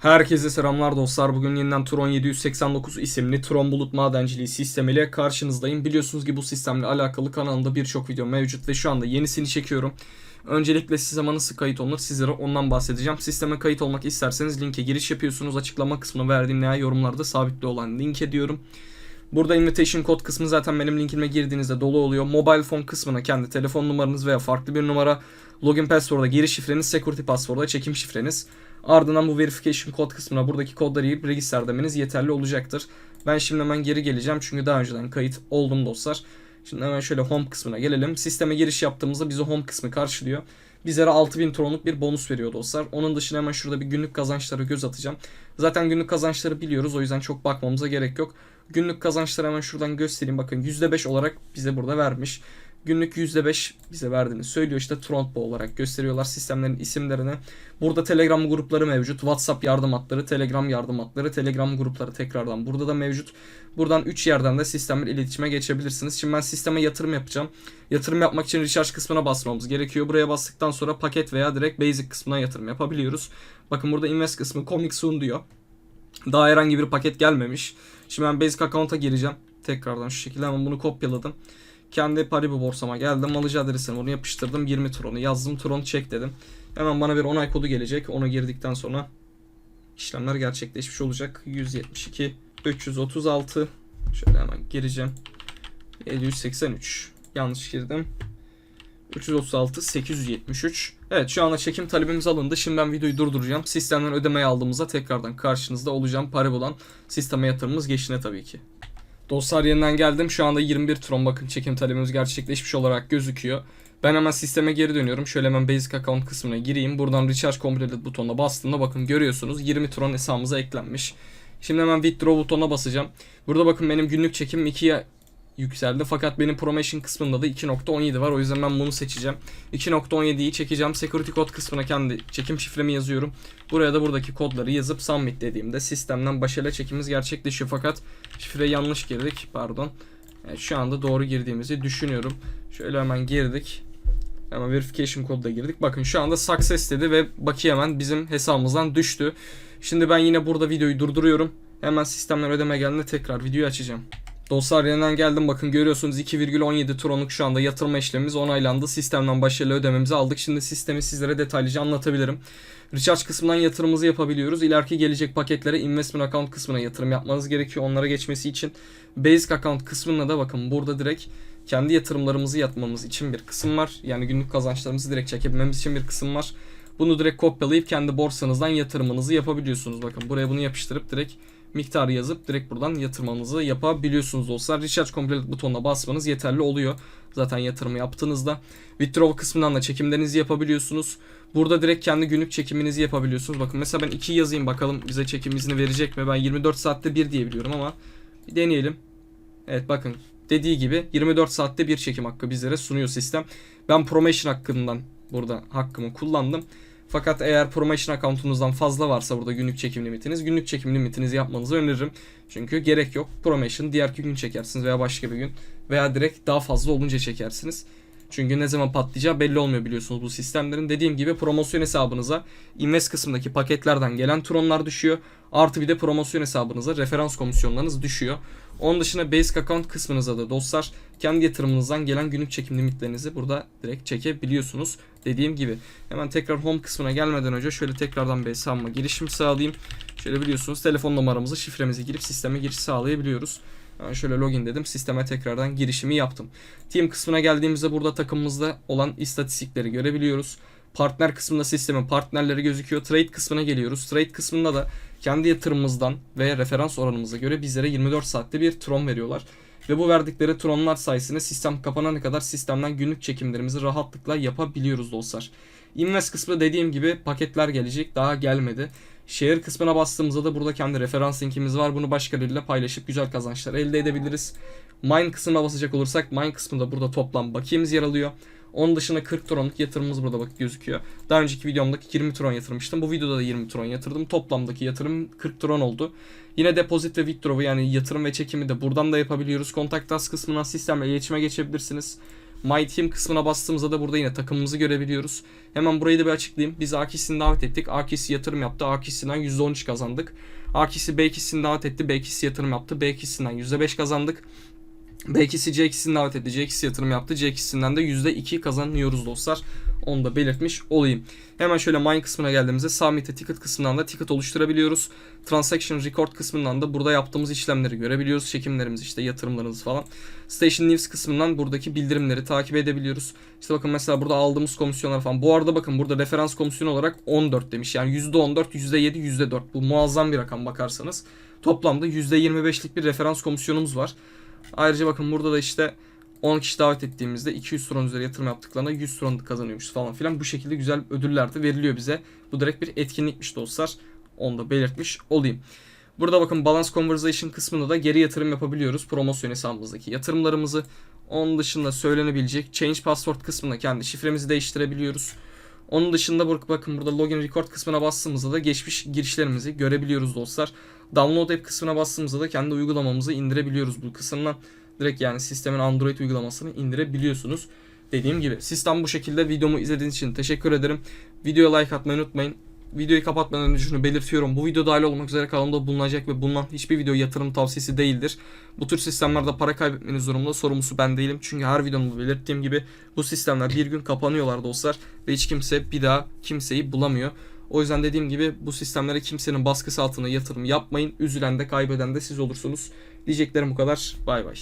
Herkese selamlar dostlar. Bugün yeniden Tron 789 isimli Tron bulut madenciliği sistemiyle karşınızdayım. Biliyorsunuz ki bu sistemle alakalı kanalımda birçok video mevcut ve şu anda yenisini çekiyorum. Öncelikle sisteme nasıl kayıt olunur sizlere ondan bahsedeceğim. Sisteme kayıt olmak isterseniz linke giriş yapıyorsunuz. Açıklama kısmına verdiğim veya yorumlarda sabitli olan linke diyorum. Burada invitation kod kısmı zaten benim linkime girdiğinizde dolu oluyor. Mobile phone kısmına kendi telefon numaranız veya farklı bir numara, login password'a giriş şifreniz, security password'a çekim şifreniz. Ardından bu verification kod kısmına buradaki kodları girip register demeniz yeterli olacaktır. Ben şimdi hemen geri geleceğim çünkü daha önceden kayıt oldum dostlar. Şimdi hemen şöyle home kısmına gelelim. Sisteme giriş yaptığımızda bizi home kısmı karşılıyor. Bizlere 6000 tronluk bir bonus veriyor dostlar. Onun dışında hemen şurada bir günlük kazançlara göz atacağım. Zaten günlük kazançları biliyoruz o yüzden çok bakmamıza gerek yok. Günlük kazançları hemen şuradan göstereyim. Bakın %5 olarak bize burada vermiş. Günlük %5 bize verdiğini söylüyor. İşte Trontbo olarak gösteriyorlar sistemlerin isimlerini. Burada Telegram grupları mevcut. WhatsApp yardım hatları, Telegram yardım hatları, Telegram grupları tekrardan burada da mevcut. Buradan 3 yerden de sistemle iletişime geçebilirsiniz. Şimdi ben sisteme yatırım yapacağım. Yatırım yapmak için recharge kısmına basmamız gerekiyor. Buraya bastıktan sonra paket veya direkt basic kısmına yatırım yapabiliyoruz. Bakın burada invest kısmı coming soon diyor. Daha herhangi bir paket gelmemiş. Şimdi ben basic account'a gireceğim. Tekrardan şu şekilde hemen bunu kopyaladım. Kendi Paribu borsama geldim. Alıcı adresine onu yapıştırdım. 20 Tron'u yazdım. Tron çek dedim. Hemen bana bir onay kodu gelecek. Ona girdikten sonra işlemler gerçekleşmiş olacak. 172 336 Şöyle hemen gireceğim. 783 Yanlış girdim. 336 873 Evet şu anda çekim talebimiz alındı. Şimdi ben videoyu durduracağım. Sistemden ödemeyi aldığımızda tekrardan karşınızda olacağım. Paribu'dan sisteme yatırımımız geçine tabii ki. Dostlar yeniden geldim. Şu anda 21 Tron bakın çekim talebimiz gerçekleşmiş olarak gözüküyor. Ben hemen sisteme geri dönüyorum. Şöyle hemen Basic Account kısmına gireyim. Buradan Recharge Completed butonuna bastığımda bakın görüyorsunuz 20 Tron hesabımıza eklenmiş. Şimdi hemen Withdraw butonuna basacağım. Burada bakın benim günlük çekim 2'ye yükseldi. Fakat benim promotion kısmında da 2.17 var. O yüzden ben bunu seçeceğim. 2.17'yi çekeceğim. Security kod kısmına kendi çekim şifremi yazıyorum. Buraya da buradaki kodları yazıp submit dediğimde sistemden başarılı çekimimiz gerçekleşiyor. Fakat şifre yanlış girdik. Pardon. Evet, şu anda doğru girdiğimizi düşünüyorum. Şöyle hemen girdik. Hemen verification kodu da girdik. Bakın şu anda success dedi ve bakiye hemen bizim hesabımızdan düştü. Şimdi ben yine burada videoyu durduruyorum. Hemen sistemden ödeme geldiğinde tekrar videoyu açacağım. Dostlar yeniden geldim bakın görüyorsunuz 2,17 tronluk şu anda yatırma işlemimiz onaylandı. Sistemden başarılı ödememizi aldık. Şimdi sistemi sizlere detaylıca anlatabilirim. Recharge kısmından yatırımımızı yapabiliyoruz. İleriki gelecek paketlere investment account kısmına yatırım yapmanız gerekiyor. Onlara geçmesi için basic account kısmına da bakın burada direkt kendi yatırımlarımızı yatmamız için bir kısım var. Yani günlük kazançlarımızı direkt çekebilmemiz için bir kısım var. Bunu direkt kopyalayıp kendi borsanızdan yatırımınızı yapabiliyorsunuz. Bakın buraya bunu yapıştırıp direkt miktarı yazıp direkt buradan yatırmanızı yapabiliyorsunuz dostlar. Recharge Complete butonuna basmanız yeterli oluyor. Zaten yatırımı yaptığınızda. Withdraw kısmından da çekimlerinizi yapabiliyorsunuz. Burada direkt kendi günlük çekiminizi yapabiliyorsunuz. Bakın mesela ben 2 yazayım bakalım bize çekim izni verecek mi? Ben 24 saatte 1 diyebiliyorum ama bir deneyelim. Evet bakın dediği gibi 24 saatte bir çekim hakkı bizlere sunuyor sistem. Ben promotion hakkından burada hakkımı kullandım. Fakat eğer promotion account'unuzdan fazla varsa burada günlük çekim limitiniz, günlük çekim limitinizi yapmanızı öneririm. Çünkü gerek yok. Promotion diğer gün çekersiniz veya başka bir gün veya direkt daha fazla olunca çekersiniz. Çünkü ne zaman patlayacağı belli olmuyor biliyorsunuz bu sistemlerin. Dediğim gibi promosyon hesabınıza invest kısmındaki paketlerden gelen tronlar düşüyor. Artı bir de promosyon hesabınıza referans komisyonlarınız düşüyor. Onun dışında basic account kısmınıza da dostlar kendi yatırımınızdan gelen günlük çekim limitlerinizi burada direkt çekebiliyorsunuz. Dediğim gibi hemen tekrar home kısmına gelmeden önce şöyle tekrardan bir hesabıma girişim sağlayayım. Şöyle biliyorsunuz telefon numaramızı şifremizi girip sisteme giriş sağlayabiliyoruz. Şöyle login dedim. Sisteme tekrardan girişimi yaptım. Team kısmına geldiğimizde burada takımımızda olan istatistikleri görebiliyoruz. Partner kısmında sistemin partnerleri gözüküyor. Trade kısmına geliyoruz. Trade kısmında da kendi yatırımımızdan ve referans oranımıza göre bizlere 24 saatte bir tron veriyorlar. Ve bu verdikleri tronlar sayesinde sistem kapanana kadar sistemden günlük çekimlerimizi rahatlıkla yapabiliyoruz dostlar. Invest kısmı dediğim gibi paketler gelecek. Daha gelmedi. Şehir kısmına bastığımızda da burada kendi referans linkimiz var. Bunu başkalarıyla paylaşıp güzel kazançlar elde edebiliriz. Mine kısmına basacak olursak mine kısmında burada toplam bakiyemiz yer alıyor. Onun dışında 40 tronluk yatırımımız burada bak gözüküyor. Daha önceki videomdaki 20 tron yatırmıştım. Bu videoda da 20 tron yatırdım. Toplamdaki yatırım 40 tron oldu. Yine depozit ve withdraw'u yani yatırım ve çekimi de buradan da yapabiliyoruz. Contact us kısmından sistemle iletişime geçebilirsiniz. My Team kısmına bastığımızda da burada yine takımımızı görebiliyoruz. Hemen burayı da bir açıklayayım. Biz A kişisini davet ettik. A kişisi yatırım yaptı. A kişisinden %13 kazandık. A kişisi B kişisini davet etti. B kişisi yatırım yaptı. B kişisinden %5 kazandık. B kişisi C kişisini davet etti. C kişisi yatırım yaptı. C kişisinden de %2 kazanıyoruz dostlar. Onu da belirtmiş olayım. Hemen şöyle mine kısmına geldiğimizde submit'e ticket kısmından da ticket oluşturabiliyoruz. Transaction record kısmından da burada yaptığımız işlemleri görebiliyoruz. Çekimlerimiz işte yatırımlarımız falan. Station news kısmından buradaki bildirimleri takip edebiliyoruz. İşte bakın mesela burada aldığımız komisyonlar falan. Bu arada bakın burada referans komisyonu olarak 14 demiş. Yani %14, %7, %4. Bu muazzam bir rakam bakarsanız. Toplamda %25'lik bir referans komisyonumuz var. Ayrıca bakın burada da işte 10 kişi davet ettiğimizde 200 tron üzeri yatırım yaptıklarında 100 tron kazanıyormuş falan filan. Bu şekilde güzel ödüller de veriliyor bize. Bu direkt bir etkinlikmiş dostlar. Onu da belirtmiş olayım. Burada bakın Balance Conversation kısmında da geri yatırım yapabiliyoruz. Promosyon hesabımızdaki yatırımlarımızı. Onun dışında söylenebilecek Change Password kısmında kendi şifremizi değiştirebiliyoruz. Onun dışında bak- bakın burada Login Record kısmına bastığımızda da geçmiş girişlerimizi görebiliyoruz dostlar. Download App kısmına bastığımızda da kendi uygulamamızı indirebiliyoruz bu kısımdan. Direkt yani sistemin Android uygulamasını indirebiliyorsunuz. Dediğim gibi sistem bu şekilde videomu izlediğiniz için teşekkür ederim. Videoya like atmayı unutmayın. Videoyu kapatmadan önce şunu belirtiyorum. Bu video dahil olmak üzere kanalımda bulunacak ve bulunan hiçbir video yatırım tavsiyesi değildir. Bu tür sistemlerde para kaybetmeniz durumunda sorumlusu ben değilim. Çünkü her videomda belirttiğim gibi bu sistemler bir gün kapanıyorlar dostlar. Ve hiç kimse bir daha kimseyi bulamıyor. O yüzden dediğim gibi bu sistemlere kimsenin baskısı altına yatırım yapmayın. Üzülen de kaybeden de siz olursunuz. Diyeceklerim bu kadar. Bay bay.